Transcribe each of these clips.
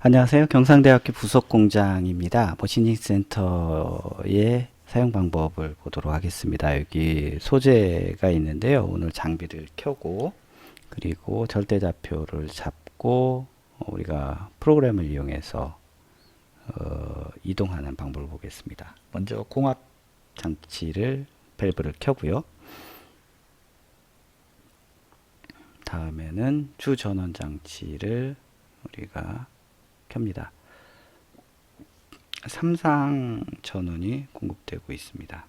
안녕하세요. 경상대학교 부속공장입니다. 머신닝 센터의 사용 방법을 보도록 하겠습니다. 여기 소재가 있는데요. 오늘 장비를 켜고 그리고 절대좌표를 잡고 어, 우리가 프로그램을 이용해서 어, 이동하는 방법을 보겠습니다. 먼저 공합 장치를 밸브를 켜고요. 다음에는 주 전원 장치를 우리가 켭니다. 삼상 전원이 공급되고 있습니다.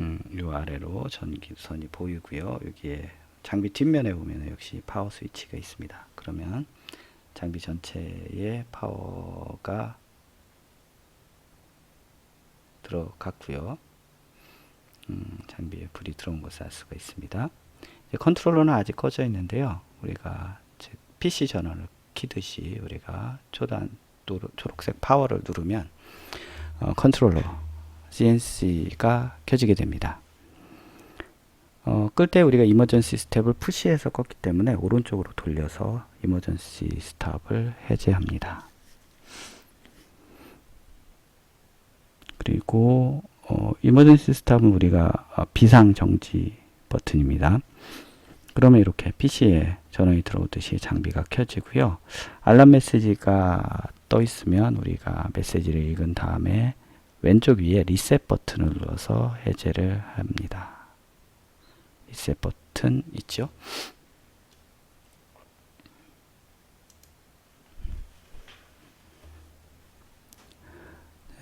음, 요 아래로 전기선이 보이고요. 여기에 장비 뒷면에 보면 역시 파워 스위치가 있습니다. 그러면 장비 전체에 파워가 들어갔고요. 음, 장비에 불이 들어온 것을 알 수가 있습니다. 컨트롤러는 아직 꺼져 있는데요. 우리가 즉 PC 전원을 키듯이 우리가 초단 노- 초록색 파워를 누르면 어, 컨트롤러 CNC가 켜지게 됩니다. 어, 끌 때 우리가 이머전시 스텝을 푸시해서 껐기 때문에 오른쪽으로 돌려서 이머전시 스탑을 해제합니다. 그리고 어, 이머전시 스탑은 우리가 어, 비상 정지 버튼입니다. 그러면 이렇게 PC에 전원이 들어오듯이 장비가 켜지고요. 알람 메시지가 떠 있으면 우리가 메시지를 읽은 다음에 왼쪽 위에 리셋 버튼을 눌러서 해제를 합니다. 리셋 버튼 있죠?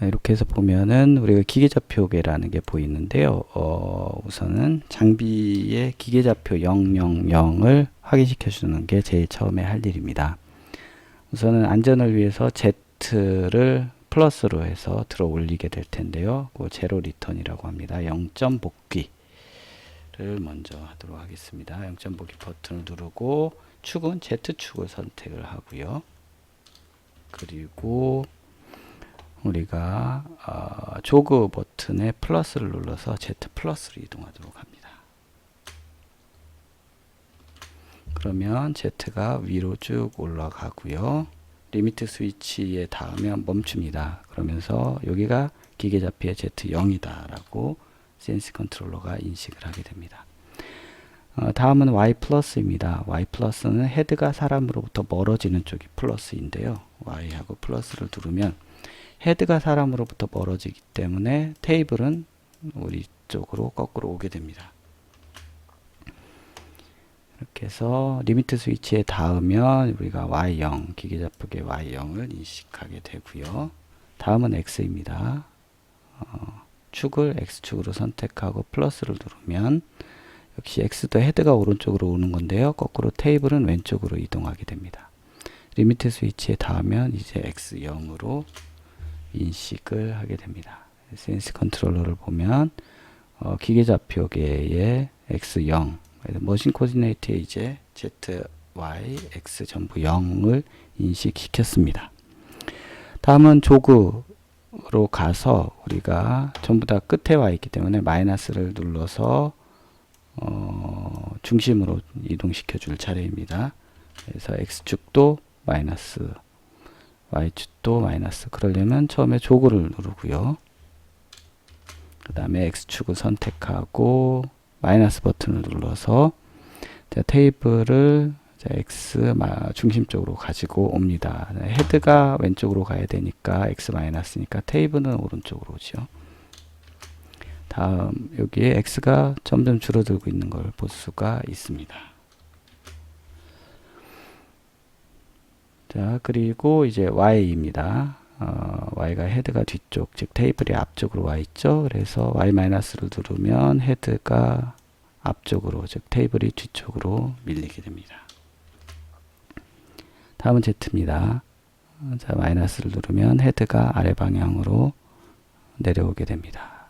이렇게 해서 보면은 우리가 기계좌표계라는 게 보이는데요. 어, 우선은 장비의 기계좌표 000을 확인시켜 주는 게 제일 처음에 할 일입니다. 우선은 안전을 위해서 Z를 플러스로 해서 들어 올리게 될 텐데요. 그 제로 리턴이라고 합니다. 0점 복귀를 먼저 하도록 하겠습니다. 0점 복귀 버튼을 누르고 축은 Z축을 선택을 하고요. 그리고 우리가 어, 조그 버튼에 플러스를 눌러서 Z 플러스로 이동하도록 합니다. 그러면 Z가 위로 쭉 올라가고요. 리미트 스위치에 닿으면 멈춥니다. 그러면서 여기가 기계좌표의 Z0이다 라고 센스 컨트롤러가 인식을 하게 됩니다. 어, 다음은 Y 플러스입니다. Y 플러스는 헤드가 사람으로부터 멀어지는 쪽이 플러스인데요. Y하고 플러스를 누르면 헤드가 사람으로부터 멀어지기 때문에 테이블은 우리 쪽으로 거꾸로 오게 됩니다. 이렇게 해서 리미트 스위치에 닿으면 우리가 Y0, 기계 좌표계 Y0을 인식하게 되고요. 다음은 X입니다. 어, 축을 X축으로 선택하고 플러스를 누르면 역시 X도 헤드가 오른쪽으로 오는 건데요. 거꾸로 테이블은 왼쪽으로 이동하게 됩니다. 리미트 스위치에 닿으면 이제 X0으로 인식을 하게 됩니다. 센스 컨트롤러를 보면 어, 기계 좌표계의 X0 머신 코디네이트에 이제 Z, Y, X 전부 0을 인식시켰습니다. 다음은 조그로 가서 우리가 전부 다 끝에 와 있기 때문에 마이너스를 눌러서 어, 중심으로 이동시켜 줄 차례입니다. 그래서 X축도 마이너스 Y축도 마이너스 그러려면 처음에 조그를 누르고요. 그 다음에 X축을 선택하고 마이너스 버튼을 눌러서 자, 테이블을 자, X 마- 중심 쪽으로 가지고 옵니다. 네, 헤드가 왼쪽으로 가야 되니까 X 마이너스니까 테이블은 오른쪽으로 오죠. 다음 여기에 X가 점점 줄어들고 있는 걸 볼 수가 있습니다. 자, 그리고 이제 Y입니다. 어, Y가 헤드가 뒤쪽, 즉 테이블이 앞쪽으로 와 있죠. 그래서 Y-를 누르면 헤드가 앞쪽으로, 즉 테이블이 뒤쪽으로 밀리게 됩니다. 다음은 Z입니다. 어, 자, 마이너스를 누르면 헤드가 아래 방향으로 내려오게 됩니다.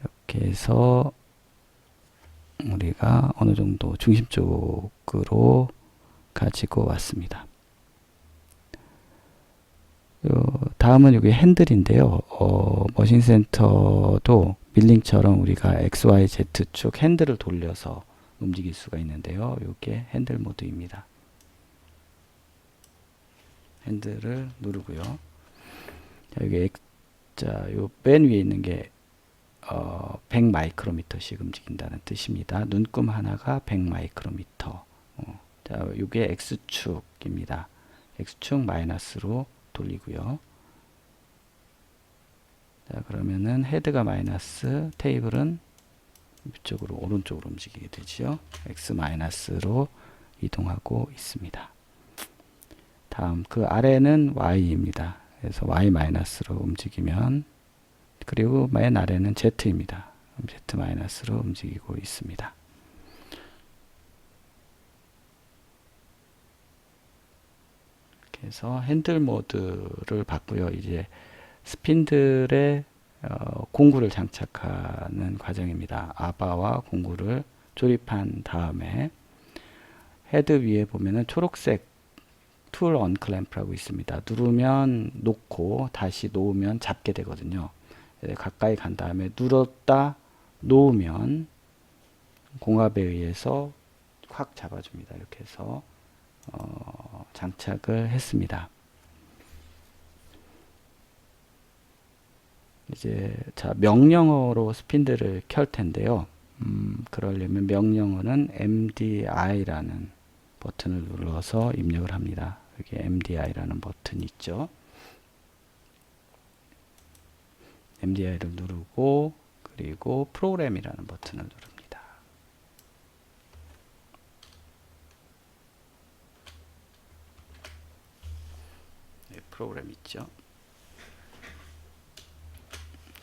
이렇게 해서 우리가 어느 정도 중심 쪽으로 가지고 왔습니다. 요 다음은 여기 핸들인데요. 어, 머신 센터도 밀링처럼 우리가 XYZ 축 핸들을 돌려서 움직일 수가 있는데요. 이게 핸들 모드입니다. 핸들을 누르고요. 자, 여기 자, 요 맨 위에 있는 게 어, 100 마이크로미터씩 움직인다는 뜻입니다. 눈금 하나가 100 마이크로미터. 어, 자, 이게 X축입니다. X축 마이너스로 돌리고요. 자, 그러면은 헤드가 마이너스, 테이블은 이쪽으로 오른쪽으로 움직이게 되지요. X 마이너스로 이동하고 있습니다. 다음 그 아래는 Y입니다. 그래서 Y 마이너스로 움직이면 그리고 맨 아래는 Z입니다. Z 마이너스로 움직이고 있습니다. 그래서 핸들 모드를 바꾸요. 이제 스핀들의 어, 공구를 장착하는 과정입니다. 아바와 공구를 조립한 다음에 헤드 위에 보면은 초록색 툴 언클램프라고 있습니다. 누르면 놓고 다시 놓으면 잡게 되거든요. 네, 가까이 간 다음에 눌렀다 놓으면 공압에 의해서 확 잡아줍니다. 이렇게 해서 어, 장착을 했습니다. 이제 자 명령어로 스핀들을 켤 텐데요. 음, 그러려면 명령어는 MDI라는 버튼을 눌러서 입력을 합니다. 여기 MDI라는 버튼이 있죠. MDI를 누르고 그리고 프로그램이라는 버튼을 누릅니다. 네, 프로그램 있죠.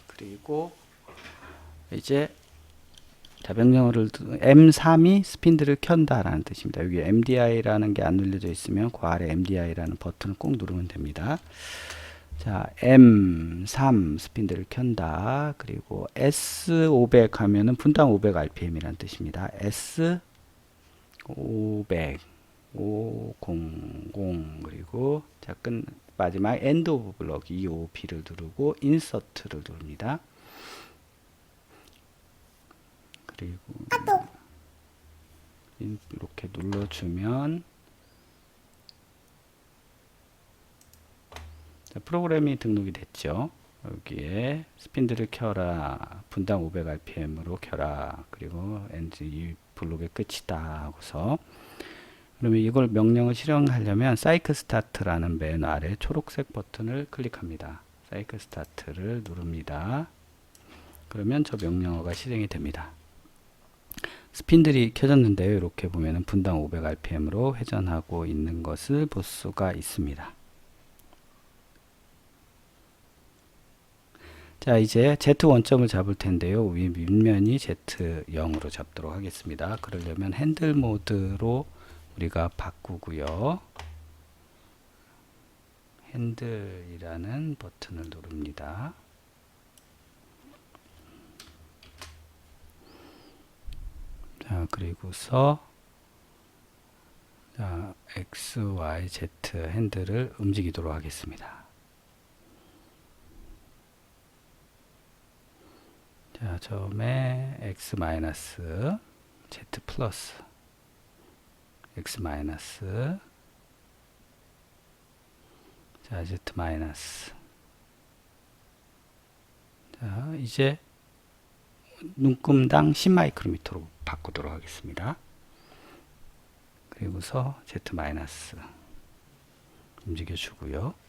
그리고 이제 자, 명령어를 M3이 스핀들을 켠다라는 뜻입니다. 여기 MDI라는 게 안 눌려져 있으면 그 아래 MDI라는 버튼을 꼭 누르면 됩니다. 자, M3 스핀들을 켠다. 그리고 S500 하면은 분당 500 RPM이라는 뜻입니다. S500 500 그리고 자, 끝 마지막 엔드 오브 블럭 EOB를 누르고 인서트를 누릅니다. 그리고 이렇게 눌러주면 자, 프로그램이 등록이 됐죠. 여기에 스핀들을 켜라 분당 500rpm으로 켜라 그리고 엔진 이 블록의 끝이다 하고서 그러면 이걸 명령을 실행하려면 사이클 스타트라는 맨 아래 초록색 버튼을 클릭합니다. 사이클 스타트를 누릅니다. 그러면 저 명령어가 실행이 됩니다. 스핀들이 켜졌는데요. 이렇게 보면은 분당 500rpm으로 회전하고 있는 것을 볼 수가 있습니다. 자, 이제 Z 원점을 잡을 텐데요. 위 밑면이 Z0으로 잡도록 하겠습니다. 그러려면 핸들 모드로 우리가 바꾸고요. 핸들이라는 버튼을 누릅니다. 자, 그리고서 자, X, Y, Z 핸들을 움직이도록 하겠습니다. 자, 처음에 X 마이너스 Z 플러스 X 마이너스 자, Z 마이너스 자, 이제 눈금당 10 마이크로미터로 바꾸도록 하겠습니다. 그리고서 Z 마이너스 움직여 주고요. 이제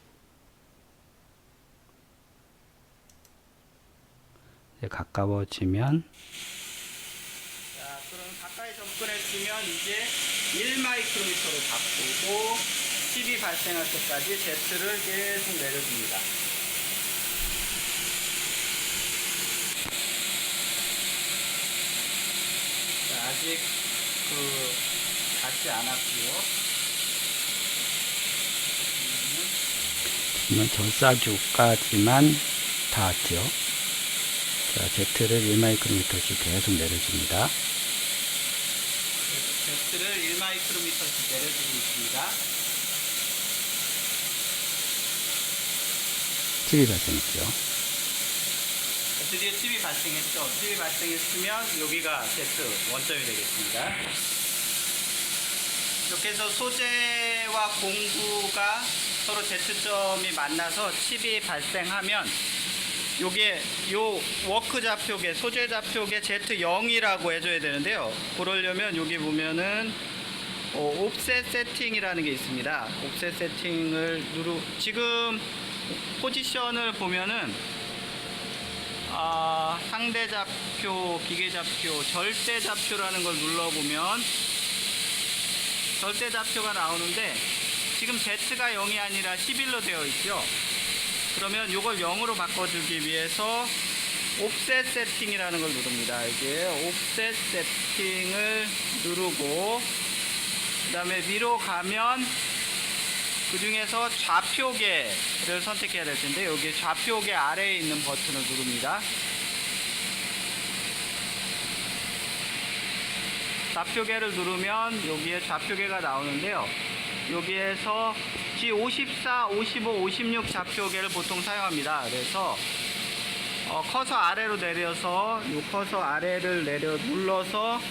가까워지면 자, 그럼 가까이 접근했으면 이제 1 마이크로미터로 바꾸고 10이 발생할 때까지 Z를 계속 내려줍니다. 자, 아직 그 닿지 않았고요. 그러면 절사주까지만 닿았죠. 자, Z를 1마이크로미터씩 계속 내려줍니다. Z를 1마이크로미터씩 내려주고 있습니다. 7이 발생했죠. 드디어 칩이 발생했죠. 칩이 발생했으면 여기가 Z 원점이 되겠습니다. 이렇게 해서 소재와 공구가 서로 Z점이 만나서 칩이 발생하면 요게 요 워크 좌표계 소재 좌표계 Z0이라고 해줘야 되는데요. 그러려면 여기 보면은 어, 옵셋 세팅이라는 게 있습니다. 옵셋 세팅을 누르 지금 포지션을 보면은 아, 상대 좌표, 기계 좌표, 절대 좌표라는 걸 눌러보면 절대 좌표가 나오는데 지금 Z가 0이 아니라 11로 되어 있죠. 그러면 이걸 0으로 바꿔주기 위해서 옵셋 세팅이라는 걸 누릅니다. 이게 옵셋 세팅을 누르고 그 다음에 위로 가면 그 중에서 좌표계를 선택해야 될 텐데 여기 좌표계 아래에 있는 버튼을 누릅니다. 좌표계를 누르면 여기에 좌표계가 나오는데요. 여기에서 G54, 55, 56 좌표계를 보통 사용합니다. 그래서 어, 커서 아래로 내려서 이 커서 아래를 내려 눌러서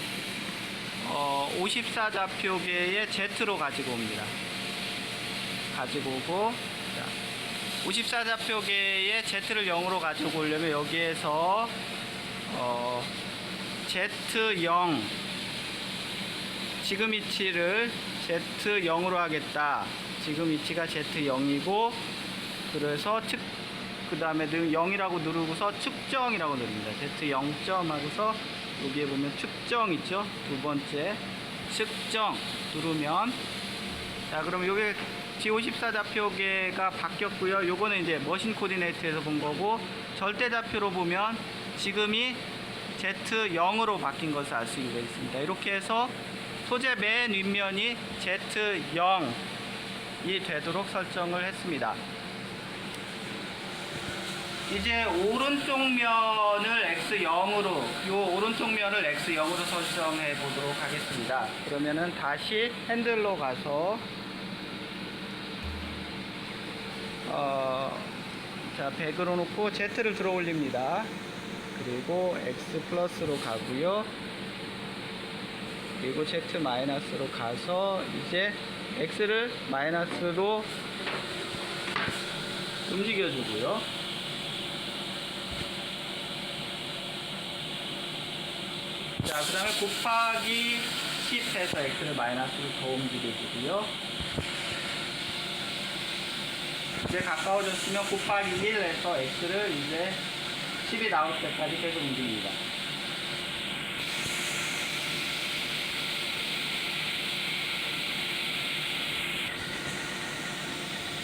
어, 54 좌표계의 Z로 가지고 옵니다. 가지고 오고 자, 54 좌표계의 Z를 0으로 가지고 오려면 여기에서 어, Z0 지금 위치를 Z0으로 하겠다. 지금 위치가 Z0이고 그래서 측 그 다음에 0이라고 누르고서 측정이라고 누릅니다. Z0점 하고서 여기에 보면 측정 있죠? 두 번째 측정 누르면 자 그럼 요게 G54 좌표계가 바뀌었고요. 요거는 이제 머신 코디네이트에서 본 거고 절대 좌표로 보면 지금이 Z0으로 바뀐 것을 알 수가 있습니다. 이렇게 해서 소재 맨 윗면이 Z0이 되도록 설정을 했습니다. 이제 오른쪽 면을 X0으로 요 오른쪽 면을 X0으로 설정해 보도록 하겠습니다. 그러면은 다시 핸들로 가서 어, 자 100으로 놓고 Z를 들어 올립니다. 그리고 X 플러스로 가고요. 그리고 Z 마이너스로 가서 이제 X를 마이너스로 움직여 주고요. 자, 그 다음에 곱하기 10 해서 X를 마이너스로 더 움직여 주고요. 이제 가까워졌으면 곱하기 1 해서 X를 이제 10이 나올 때까지 계속 움직입니다.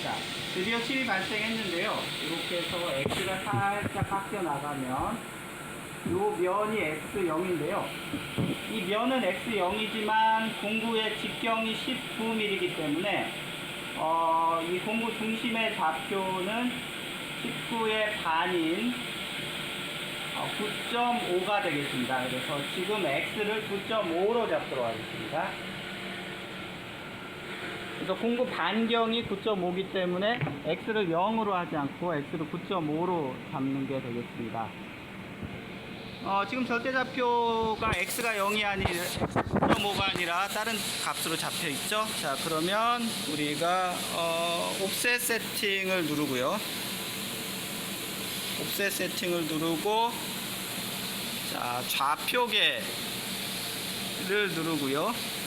자, 드디어 10이 발생했는데요. 이렇게 해서 X가 살짝 바뀌어 나가면 요 면이 X0인데요. 이 면은 X0이지만 공구의 직경이 19mm이기 때문에 어, 이 공구 중심의 좌표는 19의 반인 어, 9.5가 되겠습니다. 그래서 지금 X를 9.5로 잡도록 하겠습니다. 그래서 공구 반경이 9.5이기 때문에 X를 0으로 하지 않고 X를 9.5로 잡는 게 되겠습니다. 어, 지금 절대좌표가 x가 0이 아니라 9.5가 아니라 다른 값으로 잡혀 있죠. 자, 그러면 우리가 어, 옵셋 세팅을 누르고요. 옵셋 세팅을 누르고 자, 좌표계를 누르고요.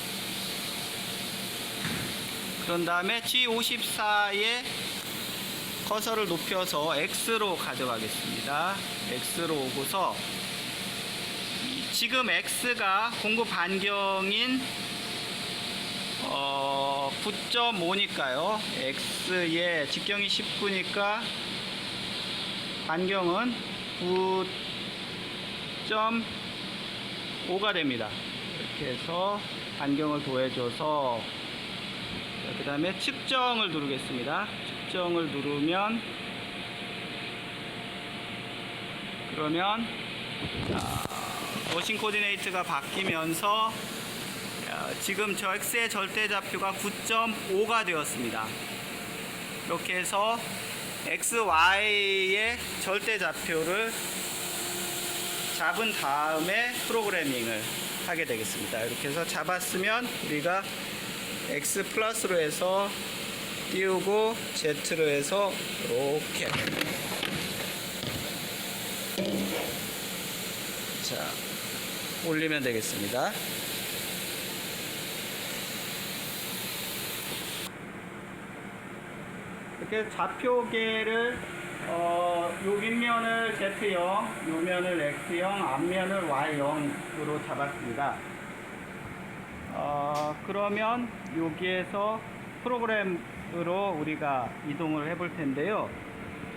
그런 다음에 G54에 커서를 높여서 X로 가져가겠습니다. X로 오고서 지금 X가 공구 반경인 어, 9.5니까요. X의 직경이 19니까 반경은 9.5가 됩니다. 이렇게 해서 반경을 더해줘서 그 다음에 측정을 누르겠습니다. 측정을 누르면 그러면 자, 워싱 코디네이트가 바뀌면서 어, 지금 저 X의 절대좌표가 9.5가 되었습니다. 이렇게 해서 XY의 절대좌표를 잡은 다음에 프로그래밍을 하게 되겠습니다. 이렇게 해서 잡았으면 우리가 X 플러스로 해서 띄우고 Z로 해서 이렇게 자 올리면 되겠습니다. 이렇게 좌표계를 어, 요 윗면을 Z형, 요 면을 X형, 앞면을 Y형으로 잡았습니다. 어, 그러면 여기에서 프로그램으로 우리가 이동을 해볼 텐데요.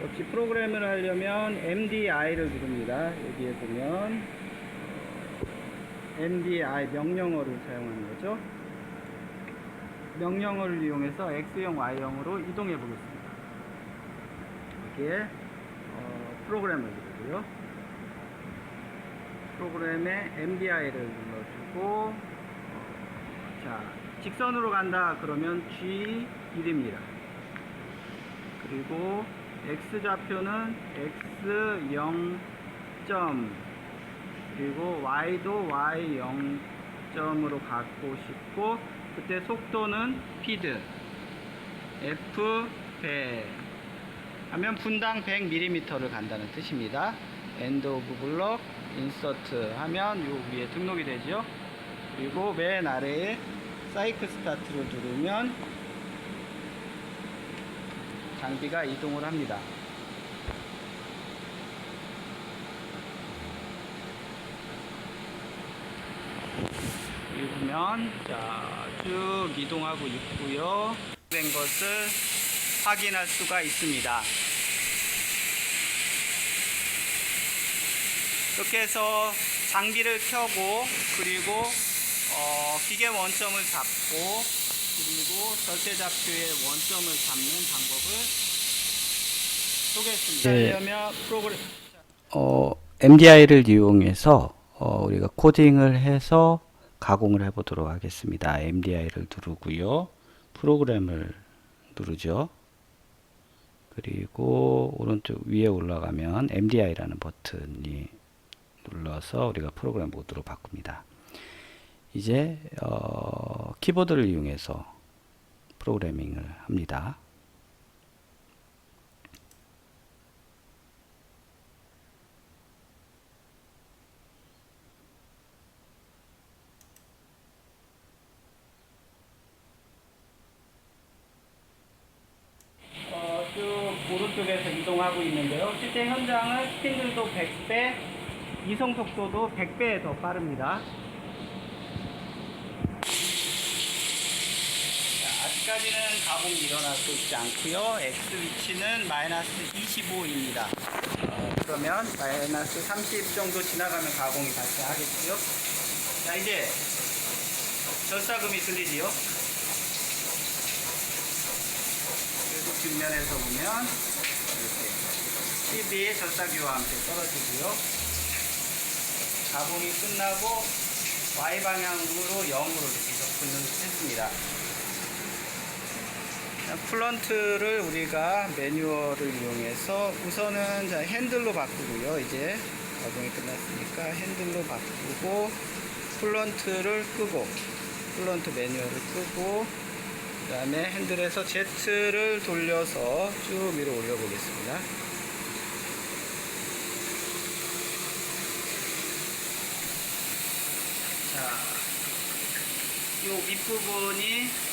역시 프로그램을 하려면 MDI를 누릅니다. 여기에 보면 어, MDI 명령어를 사용하는 거죠. 명령어를 이용해서 X형, Y형으로 이동해 보겠습니다. 여기에 어, 프로그램을 누르고요. 프로그램에 MDI를 눌러주고 어, 자 직선으로 간다 그러면 G1입니다. 그리고 X 좌표는 X 0 점 그리고 Y도 Y 0 점으로 갖고 싶고 그때 속도는 피드 F 100 하면 분당 100mm를 간다는 뜻입니다. 엔드 오브 블럭 인서트 하면 요 위에 등록이 되죠. 그리고 맨 아래에 사이클 스타트를 누르면 장비가 이동을 합니다. 여기 보면 자쭉 이동하고 있고요. 된 것을 확인할 수가 있습니다. 이렇게 해서 장비를 켜고 그리고 어, 기계 원점을 잡고 그리고 절대 좌표의 원점을 잡는 방법을 소개했습니다. 네. 그러면 프로그램 어, MDI를 이용해서 어, 우리가 코딩을 해서 가공을 해보도록 하겠습니다. MDI를 누르고요. 프로그램을 누르죠. 그리고 오른쪽 위에 올라가면 MDI라는 버튼이 눌러서 우리가 프로그램 모드로 바꿉니다. 이제 어, 키보드를 이용해서 프로그래밍을 합니다. 어, 쭉 오른쪽에서 이동하고 있는데요. 실제 현장은 스핀들도 100배, 이송 속도도 100배 더 빠릅니다. 자, 아직까지는 가공이 일어나고 있지 않고요. X 위치는 마이너스 25입니다. 어, 그러면 마이너스 30 정도 지나가면 가공이 발생하겠고요. 자, 이제 절사금이 들리지요? 그리고 뒷면에서 보면 이렇게 TV의 절사기와 함께 떨어지고요. 가공이 끝나고 Y 방향으로 0으로 이렇게 접근을 했습니다. 플런트를 우리가 매뉴얼을 이용해서 우선은 자, 핸들로 바꾸고요. 이제 가공이 끝났으니까 핸들로 바꾸고 플런트를 끄고 플런트 매뉴얼을 끄고 그 다음에 핸들에서 Z를 돌려서 쭉 위로 올려보겠습니다. 자, 이 윗부분이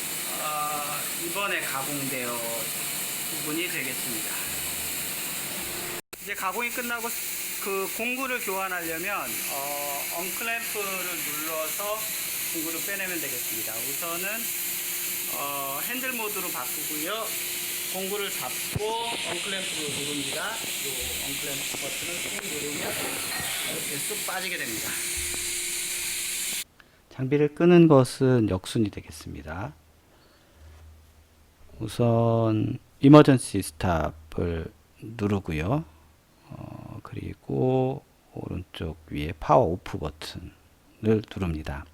어, 이번에 가공되어 부분이 되겠습니다. 이제 가공이 끝나고 그 공구를 교환하려면 어, 언클램프를 눌러서 공구를 빼내면 되겠습니다. 우선은 어, 핸들 모드로 바꾸고요. 공구를 잡고 언클램프를 누릅니다. 이 언클램프 버튼을 꾹 누르면 이렇게 쑥 빠지게 됩니다. 장비를 끄는 것은 역순이 되겠습니다. 우선 이머전시 스탑을 누르고요. 어, 그리고 오른쪽 위에 파워 오프 버튼을 누릅니다.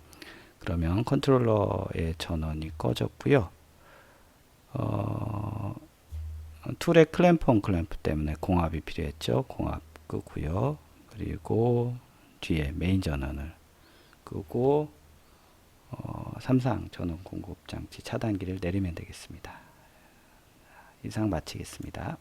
그러면 컨트롤러의 전원이 꺼졌고요. 어, 툴의 클램프 언클램프 때문에 공압이 필요했죠. 공압 끄고요. 그리고 뒤에 메인 전원을 끄고 어, 삼상 전원 공급 장치 차단기를 내리면 되겠습니다. 이상 마치겠습니다.